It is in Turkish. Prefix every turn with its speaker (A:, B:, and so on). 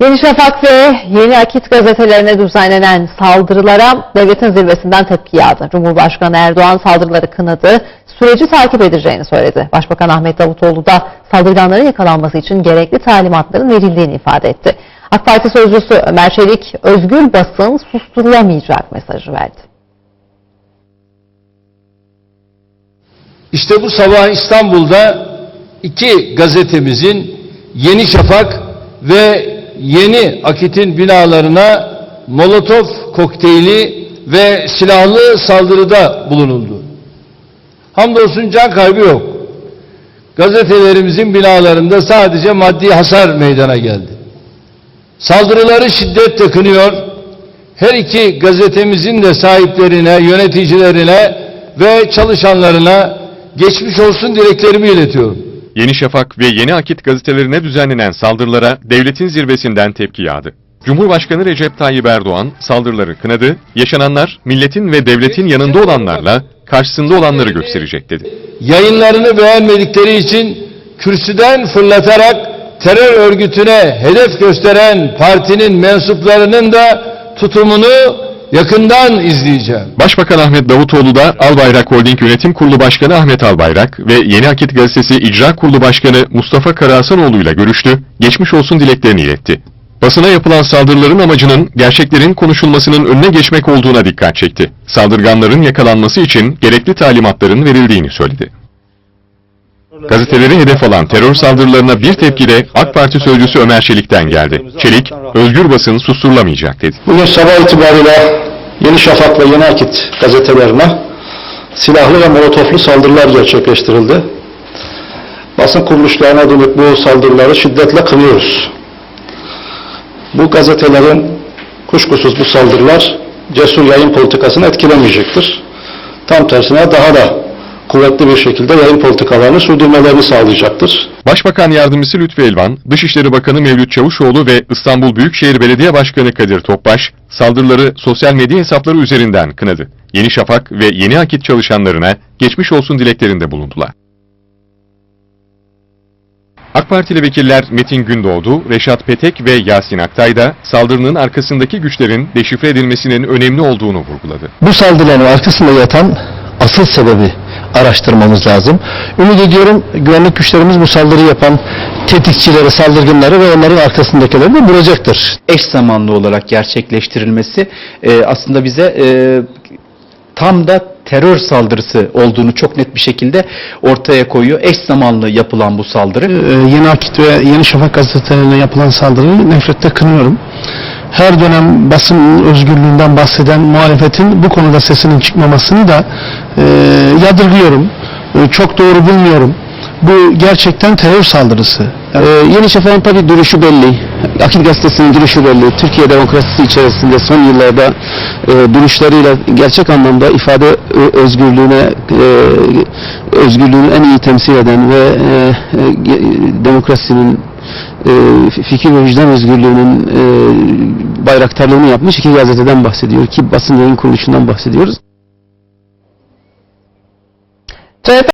A: Yeni Şafak ve Yeni Akit gazetelerine düzenlenen saldırılara devletin zirvesinden tepki yağdı. Cumhurbaşkanı Erdoğan saldırıları kınadı, süreci takip edeceğini söyledi. Başbakan Ahmet Davutoğlu da saldırganların yakalanması için gerekli talimatların verildiğini ifade etti. AK Parti sözcüsü Ömer Çelik, özgür basın susturulamayacak mesajı verdi.
B: İşte bu sabah İstanbul'da iki gazetemizin Yeni Şafak ve Yeni Akit'in binalarına Molotov kokteyli ve silahlı saldırıda bulunuldu. Hamdolsun can kaybı yok. Gazetelerimizin binalarında sadece maddi hasar meydana geldi. Saldırıları şiddetle kınıyor. Her iki gazetemizin de sahiplerine, yöneticilerine ve çalışanlarına geçmiş olsun dileklerimi iletiyorum.
C: Yeni Şafak ve Yeni Akit gazetelerine düzenlenen saldırılara devletin zirvesinden tepki yağdı. Cumhurbaşkanı Recep Tayyip Erdoğan saldırıları kınadı, yaşananlar milletin ve devletin yanında olanlarla karşısında olanları gösterecek dedi.
B: Yayınlarını beğenmedikleri için kürsüden fırlatarak terör örgütüne hedef gösteren partinin mensuplarının da tutumunu yakından izleyeceğim.
C: Başbakan Ahmet Davutoğlu da Albayrak Holding Yönetim Kurulu Başkanı Ahmet Albayrak ve Yeni Akit Gazetesi İcra Kurulu Başkanı Mustafa Karahasanoğlu ile görüştü, geçmiş olsun dileklerini iletti. Basına yapılan saldırıların amacının gerçeklerin konuşulmasının önüne geçmek olduğuna dikkat çekti. Saldırganların yakalanması için gerekli talimatların verildiğini söyledi. Gazeteleri hedef alan terör saldırılarına bir tepki de AK Parti sözcüsü Ömer Çelik'ten geldi. Çelik, özgür basın susturulamayacak dedi.
D: Bugün sabah itibariyle Yeni Şafak ve Yeni Akit gazetelerine silahlı ve molotoflu saldırılar gerçekleştirildi. Basın kuruluşlarına dönük bu saldırıları şiddetle kınıyoruz. Bu gazetelerin kuşkusuz bu saldırılar cesur yayın politikasını etkilemeyecektir. Tam tersine daha da kuvvetli bir şekilde yayın politikalarını sürdürmelerini sağlayacaktır.
C: Başbakan Yardımcısı Lütfü Elvan, Dışişleri Bakanı Mevlüt Çavuşoğlu ve İstanbul Büyükşehir Belediye Başkanı Kadir Topbaş, saldırıları sosyal medya hesapları üzerinden kınadı. Yeni Şafak ve Yeni Akit çalışanlarına geçmiş olsun dileklerinde bulundular. AK Partili vekiller Metin Gündoğdu, Reşat Petek ve Yasin Aktay da saldırının arkasındaki güçlerin deşifre edilmesinin önemli olduğunu vurguladı.
D: bu saldırıların arkasında yatan asıl sebebi araştırmamız lazım. Ümit ediyorum güvenlik güçlerimiz bu saldırı yapan tetikçileri, saldırganları ve onların arkasındakileri de bulacaktır.
E: eş zamanlı olarak gerçekleştirilmesi e, aslında bize e, tam da terör saldırısı olduğunu çok net bir şekilde ortaya koyuyor. Eş zamanlı yapılan bu saldırı.
F: Ee, Yeni Akit ve Yeni Şafak gazetelerine yapılan saldırıyı nefretle kınıyorum. Her dönem basın özgürlüğünden bahseden muhalefetin bu konuda sesinin çıkmamasını da e, yadırgıyorum. E, çok doğru bulmuyorum. Bu gerçekten terör saldırısı.
G: Ee, Yeni Şafak'ın tabii duruşu belli. Akit Gazetesi'nin duruşu belli. Türkiye demokrasisi içerisinde son yıllarda e, duruşlarıyla gerçek anlamda ifade ö- özgürlüğüne e, özgürlüğünü en iyi temsil eden ve e, e, demokrasinin e, fikir ve vicdan özgürlüğünün e, bayraktarlığını yapmış iki gazeteden bahsediyor ki basın yayın kuruluşundan bahsediyoruz.
A: CHP